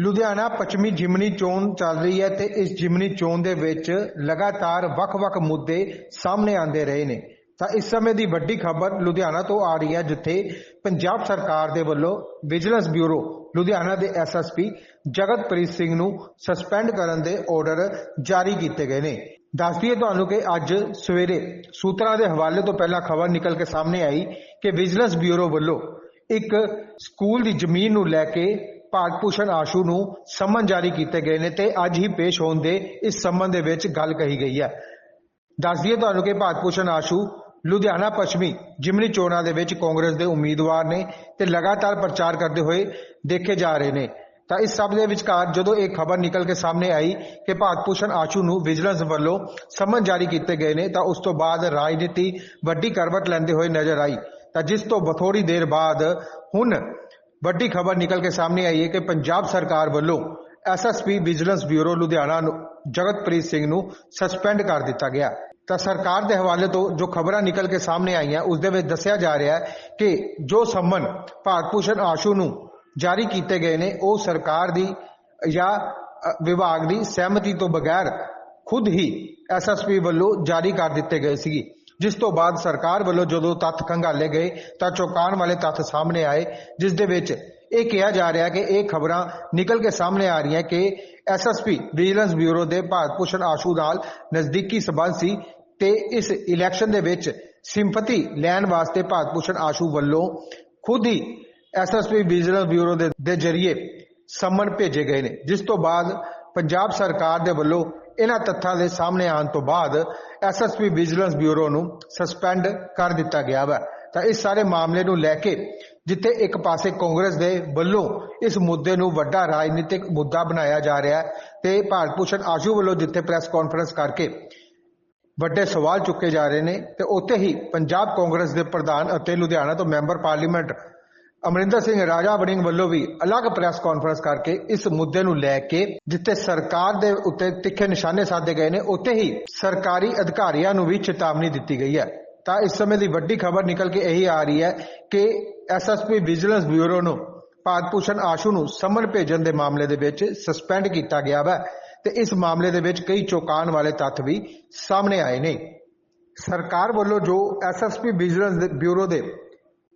ਲੁਧਿਆਣਾ ਪੱਛਮੀ ਜਿਮਨੀ ਚੋਣ ਚੱਲ ਰਹੀ ਹੈ ਤੇ ਇਸ ਜਿਮਨੀ ਚੋਣ ਦੇ ਵਿੱਚ ਲਗਾਤਾਰ ਵੱਖ-ਵੱਖ ਮੁੱਦੇ ਸਾਹਮਣੇ ਆਉਂਦੇ ਰਹੇ ਨੇ। ਤਾਂ ਇਸ ਸਮੇਂ ਦੀ ਵੱਡੀ ਖਬਰ ਲੁਧਿਆਣਾ ਤੋਂ ਆ ਰਹੀ ਹੈ, ਜਿੱਥੇ ਪੰਜਾਬ ਸਰਕਾਰ ਦੇ ਵੱਲੋਂ ਵਿਜੀਲੈਂਸ ਬਿਊਰੋ ਲੁਧਿਆਣਾ ਦੇ ਐਸਐਸਪੀ ਜਗਤਪ੍ਰੀਤ ਸਿੰਘ ਨੂੰ ਸਸਪੈਂਡ ਕਰਨ ਦੇ ਆਰਡਰ ਜਾਰੀ ਕੀਤੇ ਗਏ ਨੇ। ਦੱਸ ਤੁਹਾਨੂੰ ਕਿ ਅੱਜ ਸਵੇਰੇ ਸੂਤਰਾਂ ਦੇ ਹਵਾਲੇ ਤੋਂ ਪਹਿਲਾਂ ਖਬਰ ਨਿਕਲ ਕੇ ਸਾਹਮਣੇ ਆਈ ਕਿ ਵਿਜੀਲੈਂਸ ਬਿਊਰੋ ਵੱਲੋਂ ਇੱਕ ਸਕੂਲ ਦੀ ਜ਼ਮੀਨ ਨੂੰ ਲੈ ਕੇ ਭਾਗ ਭੂਸ਼ਣ ਆਸ਼ੂ ਨੂੰ ਸੰਮਨ ਜਾਰੀ ਕੀਤੇ ਗਏ ਨੇ ਤੇ ਅੱਜ ਹੀ ਪੇਸ਼ ਹੋਣ ਦੇ ਇਸ ਸੰਬੰਧ ਦੇ ਵਿੱਚ ਗੱਲ ਕਹੀ ਗਈ ਹੈ। ਦੱਸ ਦਈਏ ਤੁਹਾਨੂੰ ਕਿ ਭਾਰਤ ਭੂਸ਼ਣ ਆਸ਼ੂ ਲੁਧਿਆਣਾ ਪੱਛਮੀ ਜਿਮਨੀ ਚੋਣਾਂ ਦੇ ਵਿੱਚ ਕਾਂਗਰਸ ਦੇ ਉਮੀਦਵਾਰ ਨੇ ਤੇ ਲਗਾਤਾਰ ਪ੍ਰਚਾਰ ਕਰਦੇ ਹੋਏ ਦੇਖੇ ਜਾ ਰਹੇ ਨੇ। ਤਾਂ ਇਸ ਸਭ ਦੇ ਵਿਚਕਾਰ ਜਦੋਂ ਇਹ ਖਬਰ ਨਿਕਲ ਕੇ ਸਾਹਮਣੇ ਆਈ ਕਿ ਭਾਰਤ ਭੂਸ਼ਣ ਆਸ਼ੂ ਨੂੰ ਵਿਜੀਲੈਂਸ ਵੱਲੋਂ ਸਮਨ ਜਾਰੀ ਕੀਤੇ ਗਏ ਨੇ, ਤਾਂ ਉਸ ਤੋਂ ਬਾਅਦ ਰਾਜਨੀਤੀ ਵੱਡੀ ਕਰਵਟ ਲੈਂਦੇ ਹੋਏ ਨਜ਼ਰ ਆਈ। ਤਾਂ ਜਿਸ ਤੋਂ ਬਥੋੜੀ ਦੇਰ ਬਾਅਦ ਹੁਣ ਵੱਡੀ ਖਬਰ ਨਿਕਲ ਕੇ ਸਾਹਮਣੇ ਆਈ ਹੈ ਕਿ ਪੰਜਾਬ ਸਰਕਾਰ ਵੱਲੋਂ ਐਸਐਸਪੀ ਵਿਜੀਲੈਂਸ ਬਿਊਰੋ ਲੁਧਿਆਣਾ ਨੂੰ ਜਗਤਪ੍ਰੀਤ ਸਿੰਘ ਨੂੰ ਸਸਪੈਂਡ ਕਰ ਦਿੱਤਾ ਗਿਆ। ਤਾਂ ਸਰਕਾਰ ਦੇ ਹਵਾਲੇ ਤੋਂ ਜੋ ਖਬਰਾਂ ਨਿਕਲ ਕੇ ਸਾਹਮਣੇ ਆਈਆਂ, ਉਸ ਦੇ ਵਿੱਚ ਦੱਸਿਆ ਜਾ ਰਿਹਾ ਹੈ ਕਿ ਜੋ ਸੰਮਨ ਭਾਰਤ ਭੂਸ਼ਣ ਆਸ਼ੂ ਨੂੰ ਜਾਰੀ ਕੀਤੇ ਗਏ ਨੇ, ਉਹ ਸਰਕਾਰ ਦੀ ਜਾਂ ਵਿਭਾਗ ਦੀ ਸਹਿਮਤੀ ਤੋਂ ਬਗੈਰ ਖੁਦ ਹੀ ਐਸਐਸਪੀ ਵੱਲੋਂ ਜਾਰੀ ਕਰ ਦਿੱਤੇ ਗਏ ਸੀ ਜਿਸ ਤੋਂ ਬਾਅਦ ਸਰਕਾਰ ਵੱਲੋਂ ਜਦੋਂ ਤੱਥ ਖੰਗਾਲੇ ਗਏ ਤਾਂ ਚੌਂਕਾਉਣ ਵਾਲੇ ਤੱਥ ਸਾਹਮਣੇ ਆਏ, ਜਿਸ ਦੇ ਵਿੱਚ ਇਹ ਕਿਹਾ ਜਾ ਰਿਹਾ ਕਿ ਇਹ ਖਬਰਾਂ ਨਿਕਲ ਕੇ ਸਾਹਮਣੇ ਆ ਰਹੀਆਂ ਕਿ ਐਸਐਸਪੀ ਵਿਜੀਲੈਂਸ ਬਿਊਰੋ ਦੇ ਭਾਰਤ ਭੂਸ਼ਣ ਆਸ਼ੂ ਨਾਲ ਨਜ਼ਦੀਕੀ ਸਬੰਧ ਸੀ ਤੇ ਇਸ ਇਲੈਕਸ਼ਨ ਦੇ ਵਿੱਚ ਸਿੰਪਥੀ ਲੈਣ ਵਾਸਤੇ ਭਾਰਤ ਭੂਸ਼ਣ ਆਸ਼ੂ ਵੱਲੋਂ ਖੁਦ ਹੀ ਐਸਐਸਪੀ ਵਿਜੀਲੈਂਸ ਬਿਊਰੋ ਦੇ ਦੇ ਜ਼ਰੀਏ ਸੰਮਨ ਭੇਜੇ ਗਏ ਨੇ। ਜਿਸ ਤੋਂ ਬਾਅਦ ਪੰਜਾਬ ਸਰਕਾਰ ਦੇ ਵੱਲੋਂ ਇਹਨਾਂ ਤੱਥਾਂ ਦੇ ਸਾਹਮਣੇ ਆਉਣ ਤੋਂ ਬਾਅਦ ਐਸਐਸਪੀ ਵਿਜੀਲੈਂਸ ਬਿਊਰੋ ਨੂੰ ਸਸਪੈਂਡ ਕਰ ਦਿੱਤਾ ਗਿਆ ਵਾ। ਤਾਂ ਇਸ ਸਾਰੇ ਮਾਮਲੇ ਨੂੰ ਲੈ ਕੇ ਜਿੱਥੇ ਇੱਕ ਪਾਸੇ ਕਾਂਗਰਸ ਦੇ ਵੱਲੋਂ ਇਸ ਮੁੱਦੇ ਨੂੰ ਵੱਡਾ ਰਾਜਨੀਤਿਕ ਮੁੱਦਾ ਬਣਾਇਆ ਜਾ ਰਿਹਾ ਹੈ ਤੇ ਭਾਰਤ ਭੂਸ਼ਣ ਆਸ਼ੂ ਵੱਲੋਂ ਜਿੱਥੇ ਪ੍ਰੈਸ ਕਾਨਫਰੰਸ ਕਰਕੇ ਵੱਡੇ ਸਵਾਲ ਚੁੱਕੇ ਜਾ ਰਹੇ ਨੇ ਤੇ ਉੱਥੇ ਹੀ ਪੰਜਾਬ ਕਾਂਗਰਸ ਦੇ ਪ੍ਰਧਾਨ ਅਤੇ ਲੁਧਿਆਣਾ ਤੋਂ ਮੈਂਬਰ ਪਾਰਲੀਮੈਂਟ ਅਮਰਿੰਦਰ ਸਿੰਘ ਰਾਜਾ ਵੜਿੰਗ ਵੱਲੋਂ ਵੀ ਅਲੱਗ ਪ੍ਰੈਸ ਕਾਨਫਰੰਸ ਕਰਕੇ ਇਸ ਮੁੱਦੇ ਨੂੰ ਲੈ ਕੇ, ਜਿੱਥੇ ਸਰਕਾਰ ਦੇ ਉੱਤੇ ਤਿੱਖੇ ਨਿਸ਼ਾਨੇ ਸਾਧੇ ਗਏ ਨੇ, ਉੱਥੇ ਹੀ ਸਰਕਾਰੀ ਅਧਿਕਾਰੀਆਂ ਨੂੰ ਵੀ ਚੇਤਾਵਨੀ ਦਿੱਤੀ ਗਈ ਹੈ। ਤਾਂ ਇਸ ਸਮੇਂ ਦੀ ਵੱਡੀ ਖਬਰ ਨਿਕਲ ਕੇ ਇਹੀ ਆ ਰਹੀ ਹੈ ਕਿ ਐਸਐਸਪੀ ਵਿਜੀਲੈਂਸ ਬਿਊਰੋ ਨੂੰ ਭਾਰਤ ਭੂਸ਼ਣ ਆਸ਼ੂ ਨੂੰ ਸਮਨ ਭੇਜਣ ਦੇ ਮਾਮਲੇ ਦੇ ਵਿੱਚ ਸਸਪੈਂਡ ਕੀਤਾ ਗਿਆ ਵਾ ਤੇ ਇਸ ਮਾਮਲੇ ਦੇ ਵਿੱਚ ਕਈ ਚੌਕਾਨ ਵਾਲੇ ਤੱਥ ਵੀ ਸਾਹਮਣੇ ਆਏ ਨੇ। ਸਰਕਾਰ ਵੱਲੋਂ ਜੋ ਐਸਐਸਪੀ ਵਿਜੀਲੈਂਸ ਬਿਊਰੋ ਦੇ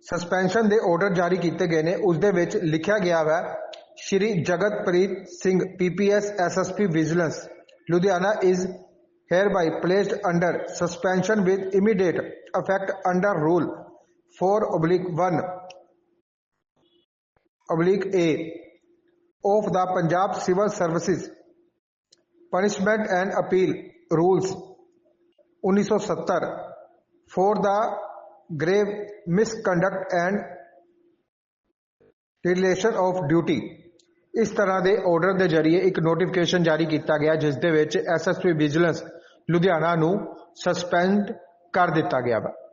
ਸਸਪੈਂਸ਼ਨ ਦੇ ਆਰਡਰ ਜਾਰੀ ਕੀਤੇ ਗਏ ਨੇ ਉਸ ਦੇ ਵਿੱਚ ਲਿਖਿਆ ਗਿਆ ਹੈ Shri Jagatpreet Singh PPS SSP vigilance Ludhiana is hereby placed under suspension with immediate effect under rule 4 oblique 1 oblique A of the Punjab Civil Services Punishment and Appeal Rules 1970 for the grave misconduct and relation of duty. ਇਸ ਤਰ੍ਹਾਂ ਦੇ order ਦੇ ਜ਼ਰੀਏ ਇੱਕ notification ਜਾਰੀ ਕੀਤਾ ਗਿਆ, ਜਿਸ ਦੇ ਵਿੱਚ ਐਸਐਸਪੀ ਵਿਜੀਲੈਂਸ ਲੁਧਿਆਣਾ ਨੂੰ ਸਸਪੈਂਡ ਕਰ ਦਿੱਤਾ ਗਿਆ ਵਾ।